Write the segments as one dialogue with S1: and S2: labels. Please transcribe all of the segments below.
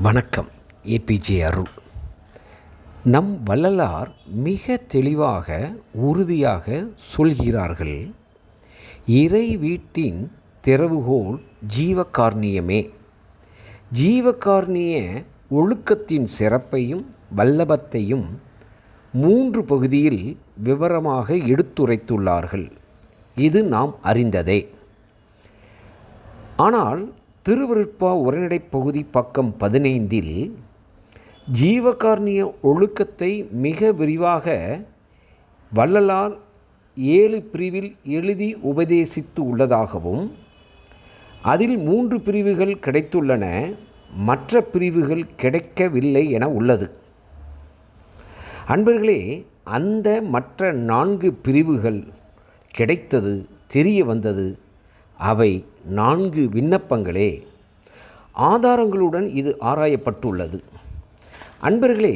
S1: வணக்கம் ஏபிஜே அருள். நம் வள்ளலார் மிக தெளிவாக உறுதியாக சொல்கிறார்கள் இறை வீட்டின் திறவுகோல் ஜீவகார்ணியமே. ஜீவகார்ணிய ஒழுக்கத்தின் சிறப்பையும் வல்லபத்தையும் மூன்று பகுதியில் விவரமாக எடுத்துரைத்துள்ளார்கள். இது நாம் அறிந்ததே. ஆனால் திருவருட்பா உரைநடை பகுதி பக்கம் பதினைந்தில் ஜீவகார்ணிய ஒழுக்கத்தை மிக விரிவாக வள்ளலார் ஏழு பிரிவில் எழுதி உபதேசித்து உள்ளதாகவும் அதில் மூன்று பிரிவுகள் கிடைத்துள்ளன மற்ற பிரிவுகள் கிடைக்கவில்லை என உள்ளது. அன்பர்களே அந்த மற்ற நான்கு பிரிவுகள் கிடைத்தது தெரிய வந்தது. அவை நான்கு விண்ணப்பங்களே. ஆதாரங்களுடன் இது ஆராயப்பட்டுள்ளது. அன்பர்களே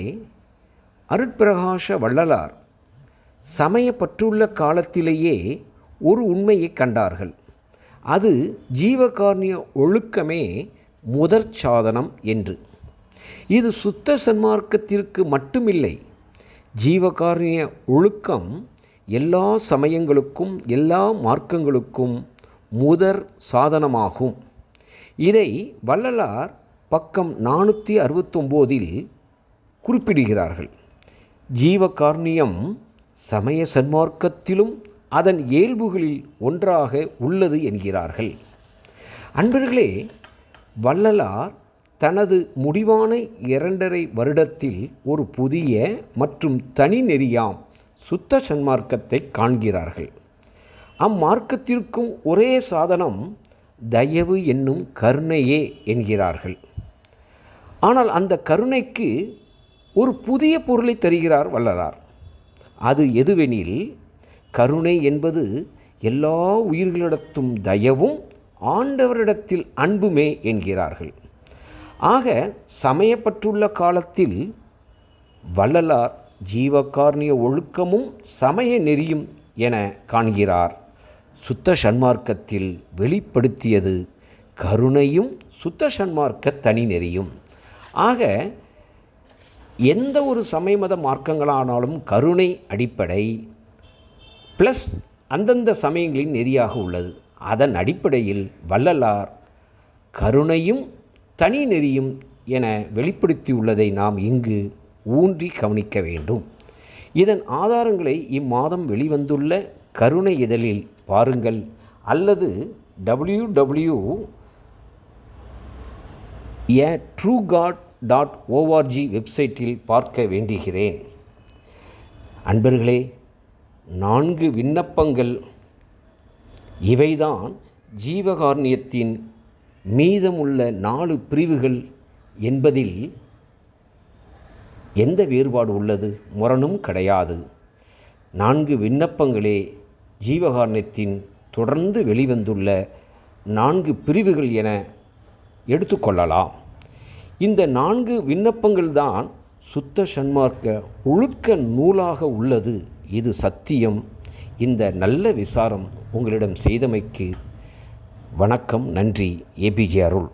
S1: அருட்பிரகாச வள்ளலார் சமயப்பற்றுள்ள காலத்திலேயே ஒரு உண்மையை கண்டார்கள். அது ஜீவகார்ணிய ஒழுக்கமே முதற் சாதனம் என்று. இது சுத்த சன்மார்க்கத்திற்கு மட்டுமில்லை. ஜீவகார்ணிய ஒழுக்கம் எல்லா சமயங்களுக்கும் எல்லா மார்க்கங்களுக்கும் முதற் சாதனமாகும். இதை வள்ளலார் பக்கம் நானூற்றி அறுபத்தொம்போதில் குறிப்பிடுகிறார்கள். ஜீவகார்ணியம் சமய சன்மார்க்கத்திலும் அதன் இயல்புகளில் ஒன்றாக உள்ளது என்கிறார்கள். அன்பர்களே வள்ளலார் தனது முடிவான இரண்டரை வருடத்தில் ஒரு புதிய மற்றும் தனி நெறியாம் சுத்த சன்மார்க்கத்தை காண்கிறார்கள். அம்மார்க்கத்திற்கும் ஒரே சாதனம் தயவு என்னும் கருணையே என்கிறார்கள். ஆனால் அந்த கருணைக்கு ஒரு புதிய பொருளை தருகிறார் வல்லரார். அது எதுவெனில் கருணை என்பது எல்லா உயிர்களிடத்தும் தயவும் ஆண்டவரிடத்தில் அன்புமே என்கிறார்கள். ஆக சமயப்பட்டுள்ள காலத்தில் வள்ளலார் ஜீவகார்ணிய ஒழுக்கமும் சமய நெறியும் என காண்கிறார். சுத்த சன்மார்க்கத்தில் வெளிப்படுத்தியது கருணையும் சுத்த சன்மார்க்க தனி நெறியும். ஆக எந்த ஒரு சமயமத மார்க்கங்களானாலும் கருணை அடிப்படை ப்ளஸ் அந்தந்த சமயங்களின் நெறியாக உள்ளது. அதன் அடிப்படையில் வள்ளலார் கருணையும் தனி நெறியும் என வெளிப்படுத்தியுள்ளதை நாம் இங்கு ஊன்றி கவனிக்க வேண்டும். இதன் ஆதாரங்களை இம்மாதம் வெளிவந்துள்ள கருணை இதழில் பாருங்கள். அல்லது W W A true god dot ORG வெப்சைட்டில் பார்க்க வேண்டுகிறேன். அன்பர்களே நான்கு விண்ணப்பங்கள். இவைதான் ஜீவகாருண்யத்தின் மீதமுள்ள நாலு பிரிவுகள் என்பதில் எந்த வேறுபாடு உள்ளது முரணும் கிடையாது. நான்கு விண்ணப்பங்களே. ஜீவகாரணத்தின் தொடர்ந்து வெளிவந்துள்ள நான்கு பிரிவுகள் என எடுத்துக்கொள்ளலாம். இந்த நான்கு விண்ணப்பங்கள்தான் சுத்த சன்மார்க்க ஒழுக்க நூலாக உள்ளது. இது சத்தியம். இந்த நல்ல விசாரம் உங்களிடம் செய்தமைக்கு வணக்கம். நன்றி. ஏபிஜே அருள்.